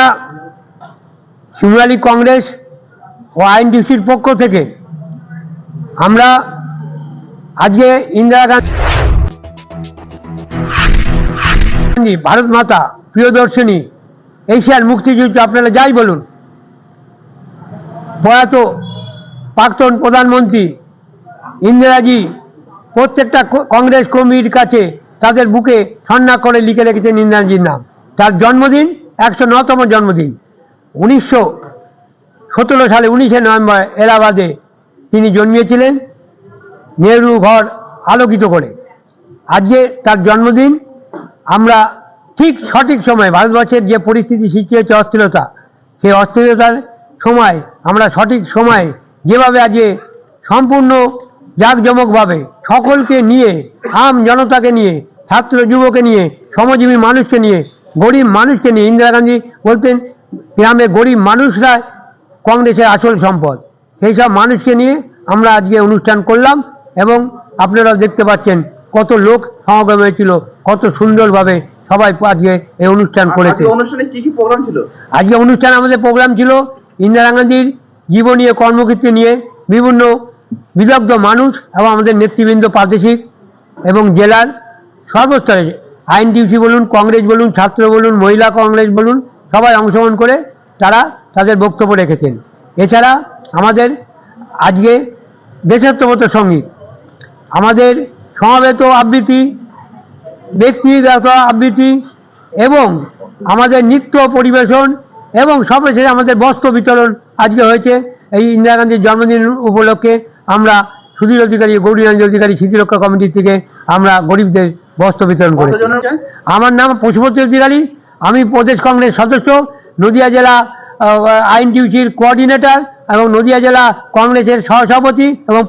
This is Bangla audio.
আমরা শিবরালী কংগ্রেস ও আইনডিসির পক্ষ থেকে আমরা আজকে ইন্দিরা গান্ধী, ভারত মাতা, প্রিয়দর্শিনী, এশিয়ার মুক্তিযুদ্ধ, আপনারা যাই বলুন। প্রয়াত প্রাক্তন প্রধানমন্ত্রী ইন্দিরাজি প্রত্যেকটা কংগ্রেস কর্মীর কাছে তাদের বুকে সন্না করে লিখে রেখেছেন ইন্দিরাজির নাম। তার জন্মদিন একশো নতম জন্মদিন। উনিশশো সতেরো সালে উনিশে নভেম্বর এলাহাবাদে তিনি জন্মিয়েছিলেন। নেহরু ঘর আলোকিত করে। আজকে তার জন্মদিন। আমরা ঠিক সঠিক সময় ভারতবর্ষের যে পরিস্থিতি সৃষ্টি হয়েছে অস্থিরতা, সেই অস্থিরতার সময় আমরা সঠিক সময় যেভাবে আজকে সম্পূর্ণ জাঁকজমকভাবে সকলকে নিয়ে, আম জনতাকে নিয়ে, ছাত্র যুবকে নিয়ে, শ্রমজীবী মানুষকে নিয়ে গরিব মানুষকে নিয়ে ইন্দিরা গান্ধী বলতেন গ্রামে গরিব মানুষরা কংগ্রেসের আসল সম্পদ। সেই সব মানুষকে নিয়ে আমরা আজকে অনুষ্ঠান করলাম এবং আপনারা দেখতে পাচ্ছেন কত লোক সমাগম হয়েছিল কত সুন্দরভাবে সবাই আজকে এই অনুষ্ঠান করেছে। অনুষ্ঠানে কি কি প্রোগ্রাম ছিল? আজকে অনুষ্ঠান আমাদের প্রোগ্রাম ছিল ইন্দিরা গান্ধীর জীবনী ও কর্মকীর্তি নিয়ে বিভিন্ন বিদগ্ধ মানুষ এবং আমাদের নেতৃবৃন্দ প্রাদেশিক এবং জেলার সর্বস্তরে আইনটিউসি বলুন, কংগ্রেস বলুন, ছাত্র বলুন, মহিলা কংগ্রেস বলুন, সবাই অংশগ্রহণ করে তারা তাদের বক্তব্য রেখেছেন। এছাড়া আমাদের আজকে দেশাত্মবোধ সংগীত, আমাদের সমাবেত আবৃত্তি, ব্যক্তিগত আবৃত্তি এবং আমাদের নৃত্য পরিবেশন এবং সর্বশেষে আমাদের বস্ত্র বিতরণ আজকে হয়েছে। এই ইন্দিরা গান্ধীর জন্মদিন উপলক্ষে আমরা সুধীর অধিকারী গৌরীরঞ্জন অধিকারী, স্মৃতিরক্ষা কমিটি থেকে আমরা গরিবদের বস্ত্র বিতরণ করে আমার নাম পশুপতি অধিকারী আমি প্রদেশ কংগ্রেস সদস্য নদিয়া জেলা আইন ডিউটির কোঅর্ডিনেটর এবং নদিয়া জেলা কংগ্রেসের সহসভাপতি এবং